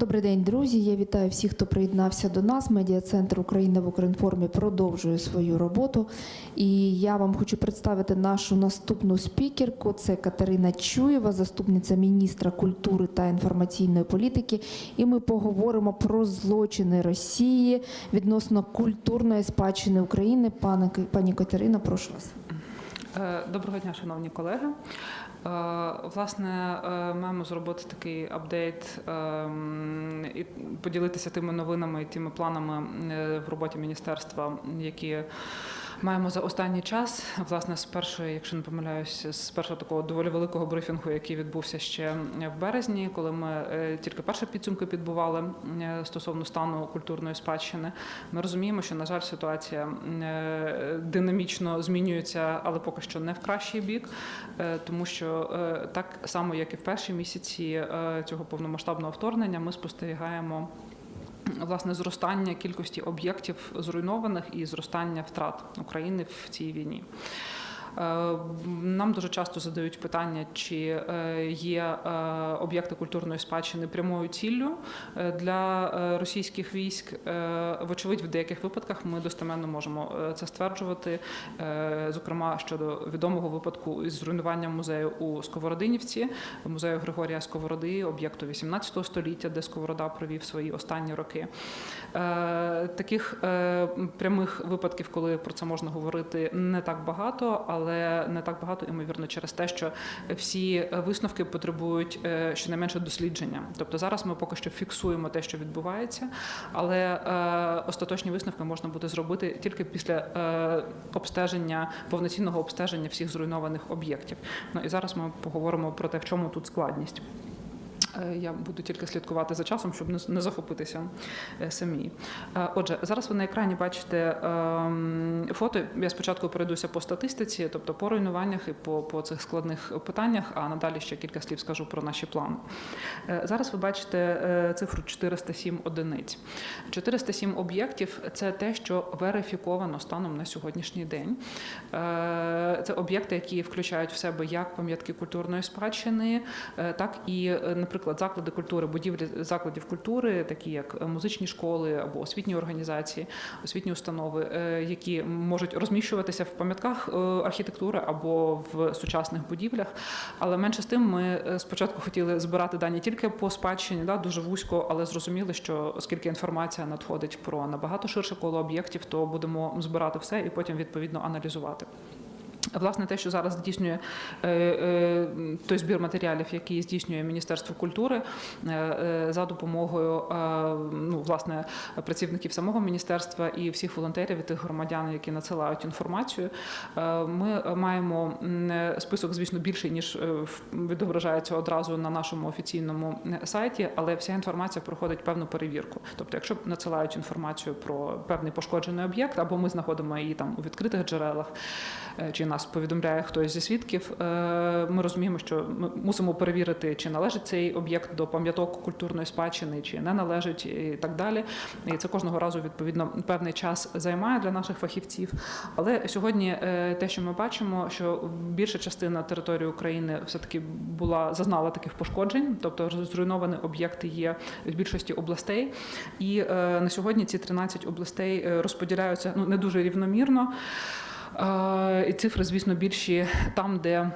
Добрий день, друзі. Я вітаю всіх, хто приєднався до нас. Медіа-центр Україна в Українформі продовжує свою роботу. І я вам хочу представити нашу наступну спікерку. Це Катерина Чуєва, заступниця міністра культури та інформаційної політики. І ми поговоримо про злочини Росії відносно культурної спадщини України. Пане пані Катерина, прошу вас. Е, Доброго дня, шановні колеги. Е, Власне, е, маємо зробити такий апдейт ем, і поділитися тими новинами і тими планами е, в роботі міністерства, які маємо за останній час. Власне, з першої, якщо не помиляюсь, з першого такого доволі великого брифінгу, який відбувся ще в березні, коли ми е, тільки перші підсумки підбували е, стосовно стану культурної спадщини. Ми розуміємо, що на жаль, ситуація е, динамічно змінюється, але поки що не в кращий бік, тому що так само, як і в перші місяці цього повномасштабного вторгнення, ми спостерігаємо. Власне, зростання кількості об'єктів зруйнованих і зростання втрат України в цій війні. Е, Нам дуже часто задають питання, чи е, є е, об'єкти культурної спадщини прямою ціллю для російських військ. Вочевидь, в деяких випадках ми достеменно можемо це стверджувати. Зокрема, щодо відомого випадку із зруйнуванням музею у Сковородинівці, музею Григорія Сковороди, об'єкту 18 століття, де Сковорода провів свої останні роки. Таких прямих випадків, коли про це можна говорити, не так багато, але не так багато, ймовірно, через те, що всі висновки потребують е, щонайменше дослідження. Тобто зараз ми поки що фіксуємо те, що відбувається, але е, остаточні висновки можна буде зробити тільки після е, обстеження, повноцінного обстеження всіх зруйнованих об'єктів. Ну і зараз ми поговоримо про те, в чому тут складність. Е, Я буду тільки слідкувати за часом, щоб не захопитися е, самі. Е, Отже, зараз ви на екрані бачите ем, фото. Я спочатку перейдуся по статистиці, тобто по руйнуваннях і по, по цих складних питаннях, а надалі ще кілька слів скажу про наші плани. Зараз ви бачите цифру 407 одиниць. 407 об'єктів це те, що верифіковано станом на сьогоднішній день. Це об'єкти, які включають в себе як пам'ятки культурної спадщини, так і, е, наприклад, заклади культури, будівлі закладів культури, такі як музичні школи або освітні організації, освітні установи, е, які можуть розміщуватися в пам'ятках е, архітектури або в сучасних будівлях. Але менше з тим, ми е, спочатку хотіли збирати дані тільки по спадщині, да, дуже вузько, але зрозуміли, що оскільки інформація надходить про набагато ширше коло об'єктів, то будемо збирати все і потім відповідно аналізувати. Власне, те, що зараз здійснює е, е, той збір матеріалів, який здійснює Міністерство культури е, за допомогою ну, власне працівників самого міністерства і всіх волонтерів і тих громадян, які надсилають інформацію. Ми маємо список, звісно, більший ніж відображається одразу на нашому офіційному сайті, але вся інформація проходить певну перевірку. Тобто, якщо надсилають інформацію про певний пошкоджений об'єкт, або ми знаходимо її там у відкритих джерелах, чи нас повідомляє хтось зі свідків, е, ми розуміємо, що ми мусимо перевірити, чи належить цей об'єкт до пам'яток культурної спадщини, чи не належить, і так далі. І це кожного разу відповідно певний час займає для наших фахівців. Але сьогодні е, те, що ми бачимо, що більша частина території України все таки була зазнала таких пошкоджень, тобто зруйновані об'єкти є в більшості областей. І е, на сьогодні ці 13 областей розподіляються ну не дуже рівномірно. І цифри, звісно, більші там, де.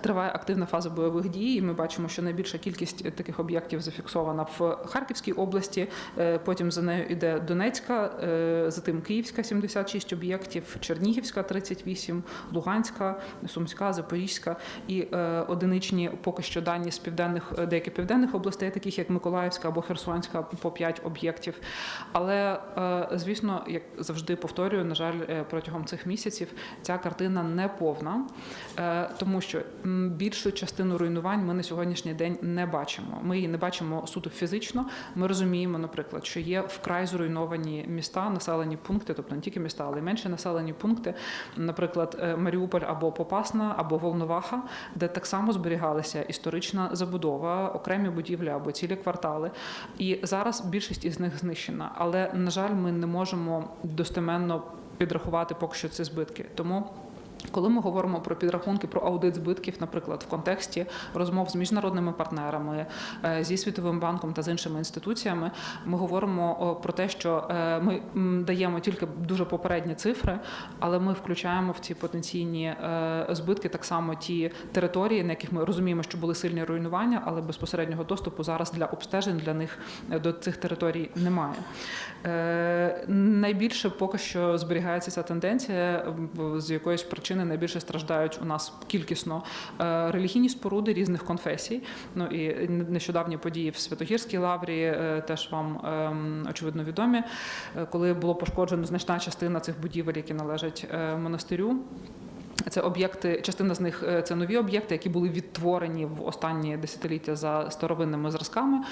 Триває активна фаза бойових дій. і Ми бачимо, що найбільша кількість таких об'єктів зафіксована в Харківській області. е, Потім за нею йде Донецька, е, затим Київська 76 об'єктів, Чернігівська 38, Луганська, Сумська, Запорізька і е, одиничні поки що дані з південних е, деяких південних областей, таких як Миколаївська або Херсонська, по 5 об'єктів. Але е, звісно, як завжди повторюю, на жаль, е, протягом цих місяців ця картина не повна, е, тому що більшу частину руйнувань ми на сьогоднішній день не бачимо. Ми її не бачимо суто фізично. Ми розуміємо, наприклад, що є вкрай зруйновані міста, населені пункти, тобто не тільки міста, але й менші населені пункти, наприклад, е, Маріуполь або Попасна, або Волноваха, де так само зберігалася історична забудова, окремі будівлі або цілі квартали. І зараз більшість із них знищена. Але на жаль, ми не можемо достеменно підрахувати поки що ці збитки. Тому Коли ми говоримо про підрахунки про аудит збитків, наприклад, в контексті розмов з міжнародними партнерами, е, зі світовим банком та з іншими інституціями, ми говоримо про те, що е, ми даємо тільки дуже попередні цифри, але ми включаємо в ці потенційні е, збитки так само ті території, на яких ми розуміємо, що були сильні руйнування, але безпосереднього доступу зараз для обстежень для них до цих територій немає. Е, Найбільше поки що зберігається ця тенденція, з якоїсь причини найбільше страждають у нас кількісно е, релігійні споруди різних конфесій. Ну і нещодавні події в Святогірській лаврі е, теж вам ем, очевидно відомі, коли було пошкоджено значна частина цих будівель, які належать монастирю. Це об'єкти, частина з них е, це нові об'єкти, які були відтворені в останні десятиліття за старовинними зразками,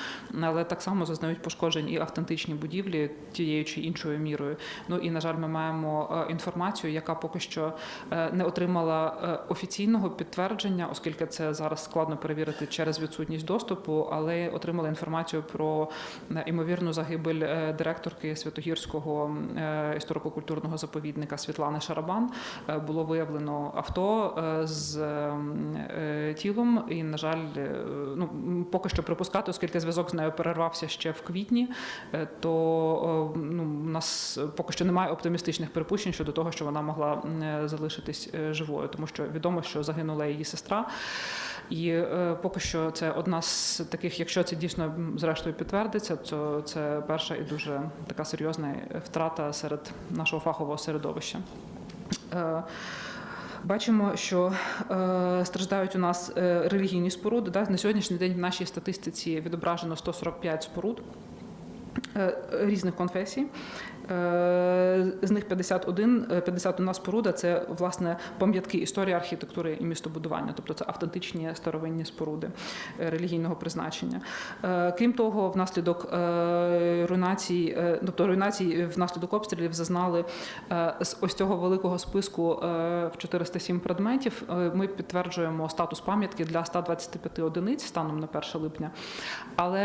але так само зазнають пошкоджень і автентичні будівлі тією чи іншою мірою. Ну і на жаль, ми маємо е, інформацію, яка поки що е, не отримала офіційного підтвердження, оскільки це зараз складно перевірити через відсутність доступу, але отримала інформацію про імовірну загибель директорки Святогірського історико-культурного заповідника Світлани Шарабан. Було виявлено авто е, з е, тілом, і, на жаль, е, ну поки що припускати, оскільки зв'язок з нею перервався ще в квітні, то ну, у нас поки що немає оптимістичних припущень щодо того, що вона могла залишитись живою, тому що відомо, що загинула її сестра. І поки що це одна з таких, якщо це дійсно зрештою підтвердиться, то це перша і дуже така серйозна втрата серед нашого фахового середовища. Бачимо, що е, страждають у нас е, релігійні споруди. Да? На сьогоднішній день в нашій статистиці відображено 145 споруд різних конфесій. Е, З них 51, е, 51 споруда це власне пам'ятки історії архітектури і містобудування, тобто це автентичні старовинні споруди е, релігійного призначення. Е, Крім того, внаслідок е, руйнації, е, тобто руйнації внаслідок обстрілів зазнали е, з ось цього великого списку е, в 407 предметів. е, Ми підтверджуємо статус пам'ятки для 125 одиниць станом на 1 липня. Але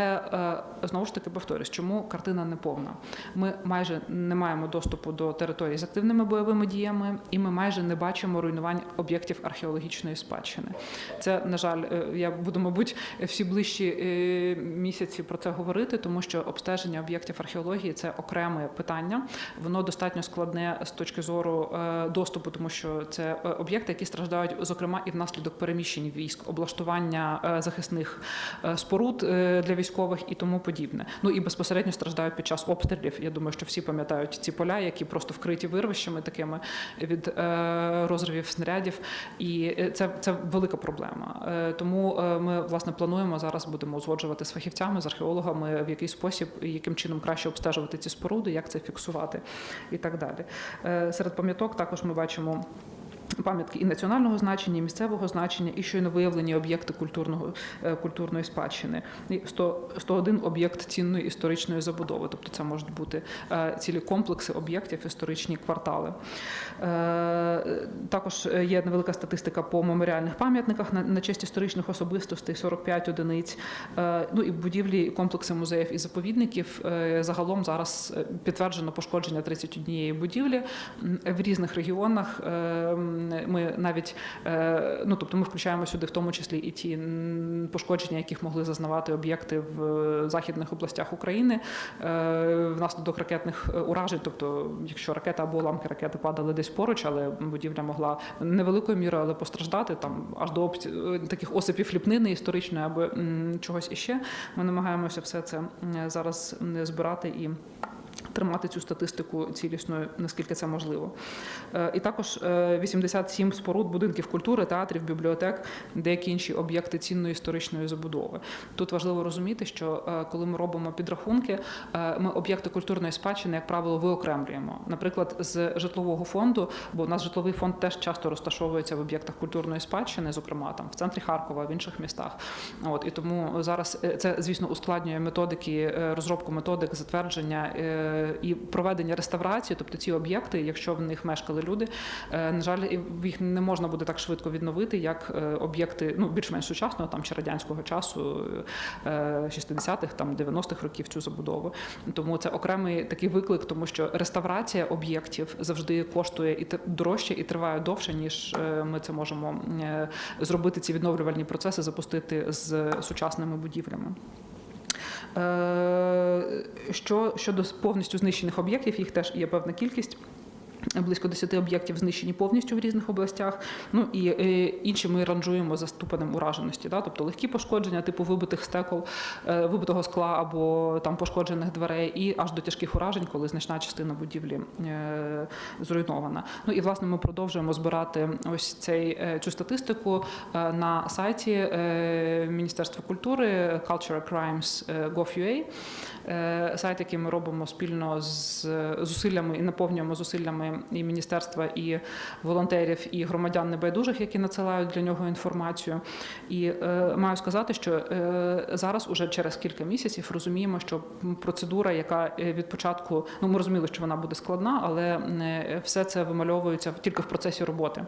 е, знову ж таки повторюсь, чому картина не повна? Ми майже не маємо доступу до територій з активними бойовими діями, і ми майже не бачимо руйнувань об'єктів археологічної спадщини. Це, на жаль, е, я буду, мабуть, всі ближчі е, місяці про це говорити, тому що обстеження об'єктів археології це окреме питання. Воно достатньо складне з точки зору е, доступу, тому що це об'єкти, які страждають, зокрема, і внаслідок переміщень військ, облаштування захисних споруд для військових і тому подібне. Ну і безпосередньо страждають під час обстрілів. Я думаю, що всі пам'ятають ці поля, які просто вкриті вирвищами такими від е, розривів снарядів. І е, це, це велика проблема. Е, Тому ми власне плануємо зараз будемо узгоджувати з фахівцями, з археологами, в який спосіб і яким чином краще обстежувати ці споруди, як це фіксувати і так далі. Серед пам'яток також ми бачимо. Пам'ятки і національного значення, і місцевого значення, і щойно виявлені об'єкти культурного е, культурної спадщини. І 100, 101 об'єкт цінної історичної забудови. Тобто це можуть бути е, цілі комплекси об'єктів, історичні квартали. Е, Також є невелика статистика по меморіальних пам'ятниках на, честь історичних особистостей 45 одиниць. Ну і будівлі і комплекси музеїв і заповідників. Загалом зараз підтверджено пошкодження 31 будівлі в різних регіонах. Ми навіть е, ну тобто ми включаємо сюди в тому числі і ті пошкодження, яких могли зазнавати об'єкти в е, західних областях України е, внаслідок ракетних уражень. Тобто, якщо ракета або уламки ракети падали десь поруч, але будівля могла невеликою мірою, але постраждати там аж до таких осипів ліпнини історичної або чогось іще. Ми намагаємося все це зараз збирати і. Тримати цю статистику цілісною, наскільки це можливо. Е, І також е, 87 споруд будинків культури, театрів, бібліотек, деякі інші об'єкти цінної історичної забудови. Тут важливо розуміти, що е, коли ми робимо підрахунки, е, ми об'єкти культурної спадщини, як правило, виокремлюємо. Наприклад, з житлового фонду, бо у нас житловий фонд теж часто розташовується в об'єктах культурної спадщини, зокрема там в центрі Харкова, в інших містах. От і тому зараз е, це, звісно, ускладнює методики, е, розробку методик затвердження. Е, е, і проведення реставрації, тобто ці об'єкти, якщо в них мешкали люди, е, на жаль, їх не можна буде так швидко відновити, як е, об'єкти ну більш-менш сучасного там чи радянського часу, е, 60-х, там 90-х років цю забудову. Тому це окремий такий виклик, тому що реставрація об'єктів завжди коштує і дорожче і триває довше, ніж е, ми це можемо е, зробити ці відновлювальні процеси, запустити з сучасними будівлями. Е, Що щодо повністю знищених об'єктів, їх теж є певна кількість. Близько 10 об'єктів знищені повністю в різних областях. Ну і е, інші ми ранжуємо за ступенем ураженості, да? тобто легкі пошкодження, типу вибитих стекол, е, вибитого скла або там пошкоджених дверей, і аж до тяжких уражень, коли значна частина будівлі е, зруйнована. Ну і власне ми продовжуємо збирати ось цей цю статистику на сайті Міністерства культури Culture Crimes Gov.ua. Е, Сайт, який ми робимо спільно з зусиллями і наповнюємо зусиллями і міністерства, і волонтерів, і громадян небайдужих, які надсилають для нього інформацію. І е, маю сказати, що е, зараз, уже через кілька місяців, розуміємо, що процедура, яка е, від початку, ну ми розуміли, що вона буде складна, але е, все це вимальовується тільки в процесі роботи.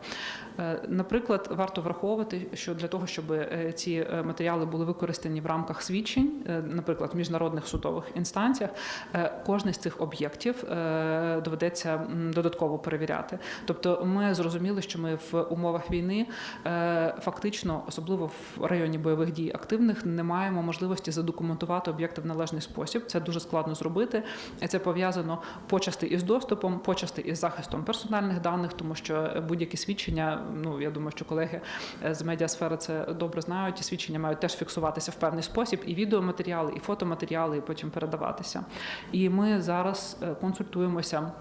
Е, Наприклад, варто враховувати, що для того, щоб е, ці матеріали були використані в рамках свідчень, е, наприклад, в міжнародних судових інстанціях, е, кожний з цих об'єктів е, доведеться м, додатково перевіряти. Тобто, ми зрозуміли, що ми в умовах війни е, фактично, особливо в районі бойових дій активних, не маємо можливості задокументувати об'єкти в належний спосіб. Це дуже складно зробити. Це пов'язано почасти із доступом, почасти із захистом персональних даних, тому що будь-які свідчення, ну я думаю, що колеги е, з медіасфери це добре знають. Ті свідчення мають теж фіксуватися в певний спосіб, і відеоматеріали, і фотоматеріали, і потім передаватися. І ми зараз е, консультуємося.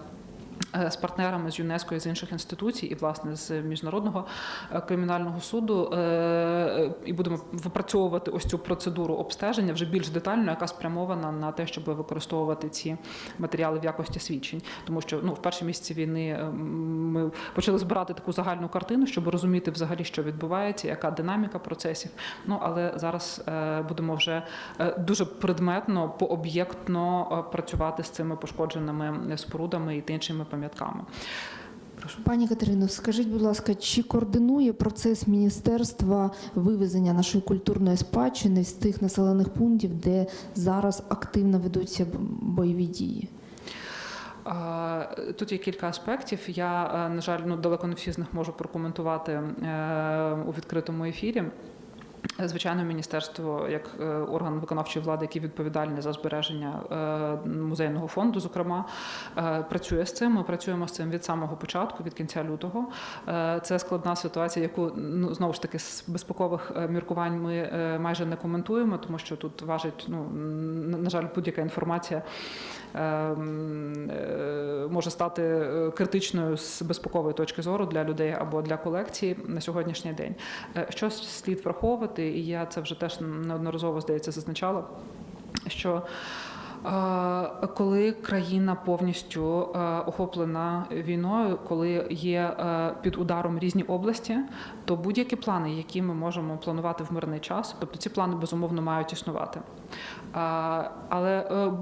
Е, З партнерами з ЮНЕСКО і з інших інституцій, і власне з міжнародного е, кримінального суду, е, і будемо випрацьовувати ось цю процедуру обстеження вже більш детально, яка спрямована на те, щоб використовувати ці матеріали в якості свідчень. Тому що ну в перші місяці війни ми почали збирати таку загальну картину, щоб розуміти взагалі, що відбувається, яка динаміка процесів. Ну але зараз будемо вже дуже предметно, пооб'єктно працювати з цими пошкодженими спорудами і іншими пам'ятками. Прошу. Пані Катерино, скажіть, будь ласка, чи координує процес міністерства вивезення нашої культурної спадщини з тих населених пунктів, де зараз активно ведуться бойові дії? Тут є кілька аспектів. Я, е, на жаль, ну далеко не всі з них можу прокоментувати е, у відкритому ефірі. Звичайно, міністерство, як е, орган виконавчої влади, який відповідальний за збереження е, музейного фонду, зокрема, е, працює з цим. Ми працюємо з цим від самого початку, від кінця лютого. Це складна ситуація, яку ну знову ж таки з безпекових міркувань ми майже не коментуємо, тому що тут важить ну на жаль, будь-яка інформація може стати е, критичною з безпекової точки зору для людей або для колекції на сьогоднішній день. Е, Що слід враховувати, і я це вже теж неодноразово здається зазначала, що е, коли країна повністю е, охоплена війною, коли є е, під ударом різні області, то будь-які плани, які ми можемо планувати в мирний час, тобто ці плани безумовно мають існувати. Е, Але е,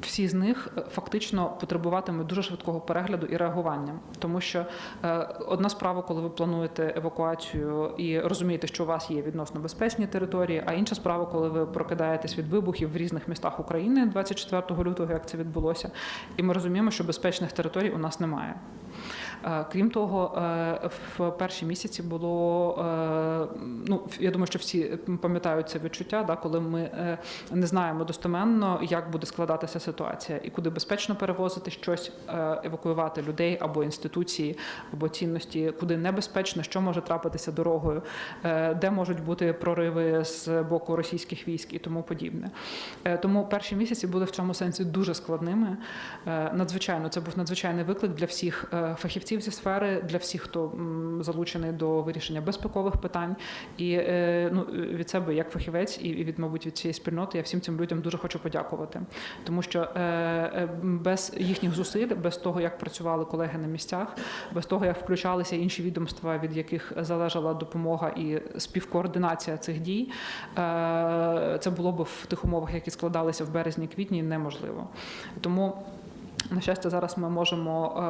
всі з них е, фактично потребуватимуть дуже швидкого перегляду і реагування, тому що е, одна справа, коли ви плануєте евакуацію і розумієте, що у вас є відносно безпечні території, а інша справа, коли ви прокидаєтесь від вибухів в різних містах України 24 лютого, як це відбулося, і ми розуміємо, що безпечних територій у нас немає. Е, Крім того, е, в перші місяці було е, ну я думаю, що всі пам'ятають це відчуття, да, коли ми не знаємо достеменно, як буде складатися ситуація, і куди безпечно перевозити щось, евакуювати людей або інституції, або цінності, куди небезпечно, що може трапитися дорогою, де можуть бути прориви з боку російських військ і тому подібне. Тому перші місяці були в цьому сенсі дуже складними. Надзвичайно це був надзвичайний виклик для всіх е, фахівців зі сфери, для всіх, хто залучений до вирішення безпекових питань. І е, ну, від себе, як фахівець, і від, мабуть, від цієї спільноти, я всім цим людям дуже хочу подякувати, тому що е, е, без їхніх зусиль, без того, як працювали колеги на місцях, без того, як включалися інші відомства, від яких залежала допомога і співкоординація цих дій, це було б в тих умовах, які складалися в березні-квітні, неможливо. Тому На щастя, зараз ми можемо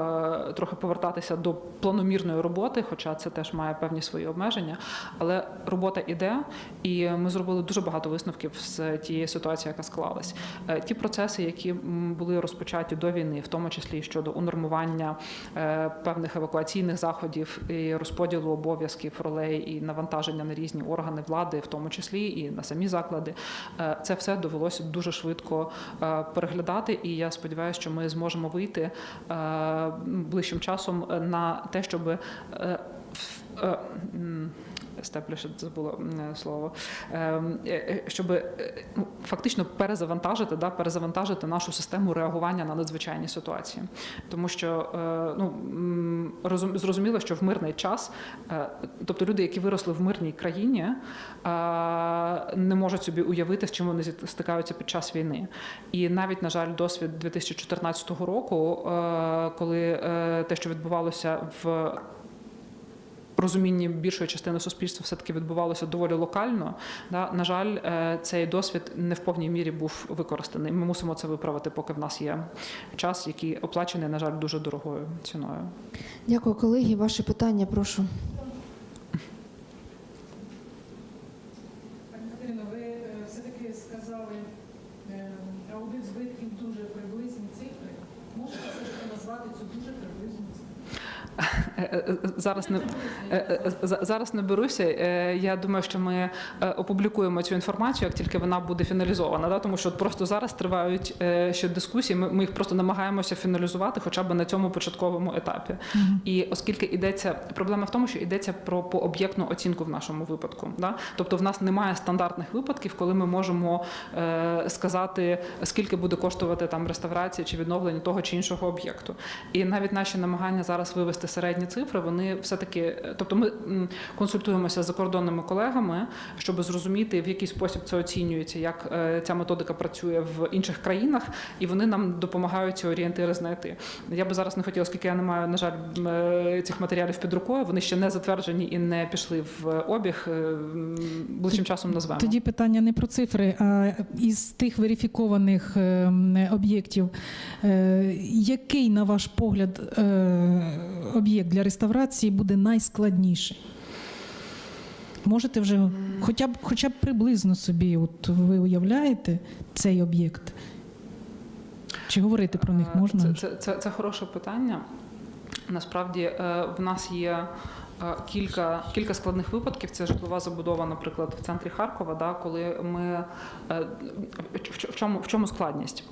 е, трохи повертатися до планомірної роботи, хоча це теж має певні свої обмеження. Але робота іде, і ми зробили дуже багато висновків з тієї ситуації, яка склалась. Е, ті процеси, які були розпочаті до війни, в тому числі щодо унормування е, певних евакуаційних заходів і розподілу обов'язків, ролей і навантаження на різні органи влади, в тому числі і на самі заклади, е, це все довелося дуже швидко е, переглядати. І я сподіваюся, що ми зможемо вийти е, ближчим часом на те, щоб е, е, м, Establish, забула м, слово, Ем, е, е, щоб е, ну, фактично перезавантажити, да, перезавантажити нашу систему реагування на надзвичайні ситуації. Тому що е, ну, зрозуміло, що в мирний час, е, тобто люди, які виросли в мирній країні, е, не можуть собі уявити, з чим вони стикаються під час війни. І навіть, на жаль, досвід 2014 року, е, коли е, те, що відбувалося в розумінні більшої частини суспільства все-таки відбувалося доволі локально. Да? На жаль, е, цей досвід не в повній мірі був використаний. Ми мусимо це виправити, поки в нас є час, який оплачений, на жаль, дуже дорогою ціною. Дякую, колеги. Ваші питання, прошу. Пані Катерино, ви е, все-таки сказали е, аудит збитків дуже приблизні цифри. Можете все-таки назвати цю дуже приблизну цифру? Е, е, е, Зараз не е, е, за- зараз не беруся. Е, Я думаю, що ми опублікуємо цю інформацію, як тільки вона буде фіналізована. Да? Тому що просто зараз тривають ще дискусії. Ми, ми їх просто намагаємося фіналізувати, хоча б на цьому початковому етапі. І оскільки йдеться проблема в тому, що йдеться про пооб'єктну оцінку в нашому випадку. Да? Тобто, в нас немає стандартних випадків, коли ми можемо е, сказати, скільки буде коштувати там реставрація чи відновлення того чи іншого об'єкту. І навіть наші намагання зараз вивести середні цифри, вони все-таки, е, тобто ми консультуємося з закордонними колегами, щоб зрозуміти, в який спосіб це оцінюється, як е, ця методика працює в інших країнах, і вони нам допомагають ці орієнтири знайти. Я би зараз не хотіла, оскільки я не маю, на жаль, е, цих матеріалів під рукою, вони ще не затверджені і не пішли в обіг. Ближчим часом назвемо. Тоді питання не про цифри, а із тих верифікованих об'єктів, який, на ваш погляд, об'єкт для реставрації буде найскладніше? Можете вже хоча б, хоча б приблизно собі, от ви уявляєте цей об'єкт? Чи говорити про них Е, можна? Це, це, це, це хороше питання. Насправді е, в нас є кілька, кілька складних випадків. Це житлова забудова, наприклад, в центрі Харкова, да, коли ми е, в, чому, в чому складність?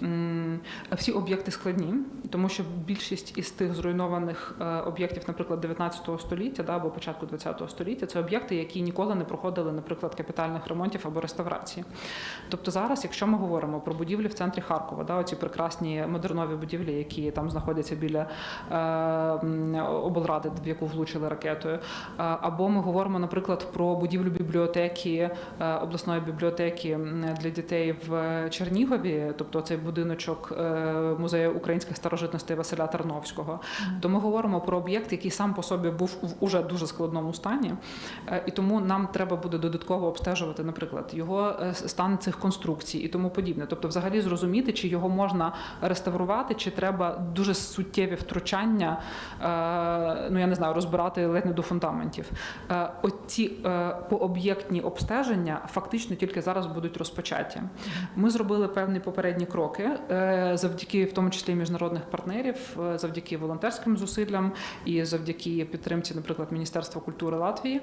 Всі об'єкти складні, тому що більшість із тих зруйнованих е, об'єктів, наприклад, 19 століття да, або початку 20 століття, це об'єкти, які ніколи не проходили, наприклад, капітальних ремонтів або реставрації. Тобто зараз, якщо ми говоримо про будівлі в центрі Харкова, да, оці прекрасні модернові будівлі, які там знаходяться біля е, облради, в яку влучили ракетою, або ми говоримо, наприклад, про будівлю бібліотеки е, обласної бібліотеки для дітей в Чернігові, тобто цей будиночок е, музею українських старожитностей Василя Тарновського, то ми говоримо про об'єкт, який сам по собі був в уже дуже складному стані, Е, і тому нам треба буде додатково обстежувати, наприклад, його стан цих конструкцій і тому подібне. Тобто, взагалі зрозуміти, чи його можна реставрувати, чи треба дуже суттєві втручання, ну я не знаю, розбирати ледь не до фундаментів. Е, Оці е, пооб'єктні обстеження фактично тільки зараз будуть розпочаті. Ми зробили певні попередні кроки е, завдяки, в тому числі міжнародних партнерів, завдяки волонтерським зусиллям і завдяки підтримці, наприклад, Міністерства культури Латвії,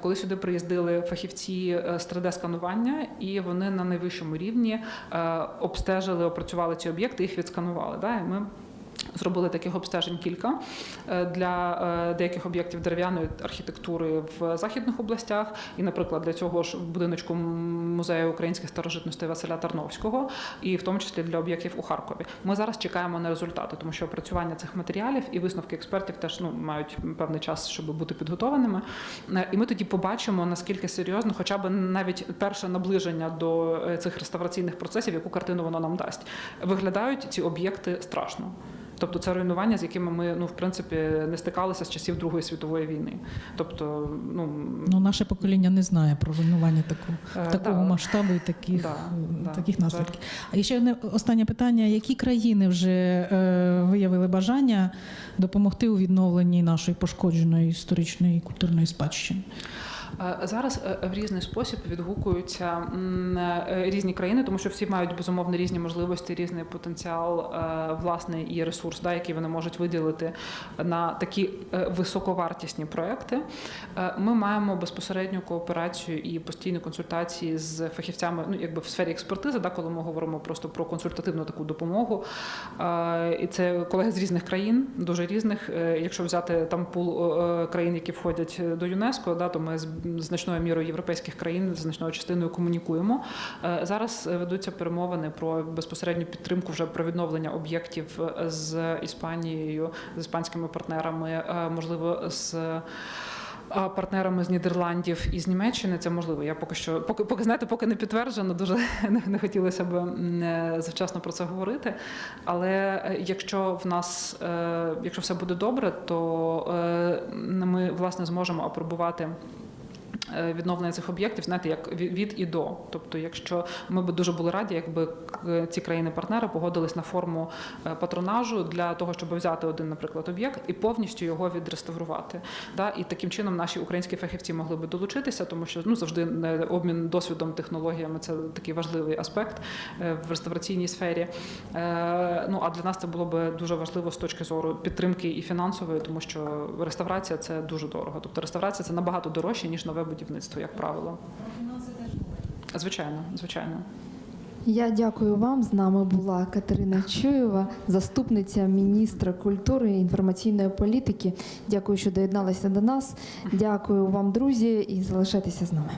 коли сюди приїздили фахівці з 3D-сканування, і вони на найвищому рівні обстежили, опрацювали ці об'єкти, їх відсканували. Да? І ми Зробили таких обстежень кілька е, для е, деяких об'єктів дерев'яної архітектури в західних областях, і, наприклад, для цього ж будиночку музею українських старожитностей Василя Тарновського, і в тому числі для об'єктів у Харкові. Ми зараз чекаємо на результати, тому що опрацювання цих матеріалів і висновки експертів теж ну мають певний час, щоб бути підготованими. Е, І ми тоді побачимо наскільки серйозно, хоча б навіть перше наближення до цих реставраційних процесів, яку картину воно нам дасть. Виглядають ці об'єкти страшно. Тобто це руйнування, з якими ми ну в принципі не стикалися з часів Другої світової війни. Тобто, ну, Ну, наше покоління не знає про руйнування такого, е, такого да, масштабу і таких, Да, е, таких це- наслідків. А ще одне останнє питання: які країни вже е, виявили бажання допомогти у відновленні нашої пошкодженої історичної і культурної спадщини? Зараз е, в різний спосіб відгукуються е, різні країни, тому що всі мають безумовно різні можливості, різний потенціал е, власний і ресурс, да, який вони можуть виділити на такі високовартісні проекти. Ми маємо безпосередню кооперацію і постійні консультації з фахівцями, ну якби в сфері експертизи, да, коли ми говоримо просто про консультативну таку допомогу. І це колеги з різних країн, дуже різних. Якщо взяти там пул країн, які входять до ЮНЕСКО, да, то ми з значною мірою європейських країн значною частиною комунікуємо. Е, Зараз ведуться перемовини про безпосередню підтримку вже про відновлення об'єктів е, з Іспанією, з іспанськими партнерами, е, можливо, з. Партнерами з Нідерландів і з Німеччини це можливо. Я поки що, поки, поки знаєте, поки не підтверджено, дуже не, не хотілося б е, завчасно про це говорити. Але е, якщо в нас, е, якщо все буде добре, то е, ми власне зможемо апробувати. Е, Відновлення цих об'єктів, знаєте, як від і до. Тобто, якщо ми б дуже були раді, якби ці країни-партнери погодились на форму е, патронажу для того, щоб взяти один, наприклад, об'єкт і повністю його відреставрувати. І таким чином наші українські фахівці могли би долучитися, тому що ну завжди е, обмін досвідом, технологіями це такий важливий аспект в реставраційній сфері. Ну а для нас це було би дуже важливо з точки зору підтримки і фінансової, тому що реставрація це дуже дорого. Тобто реставрація це набагато дорожче ніж нове будівництво, як правило. Звичайно, звичайно. Я дякую вам. З нами була Катерина Чуєва, заступниця міністра культури і інформаційної політики. Дякую, що доєдналися до нас. Дякую вам, друзі, і залишайтеся з нами.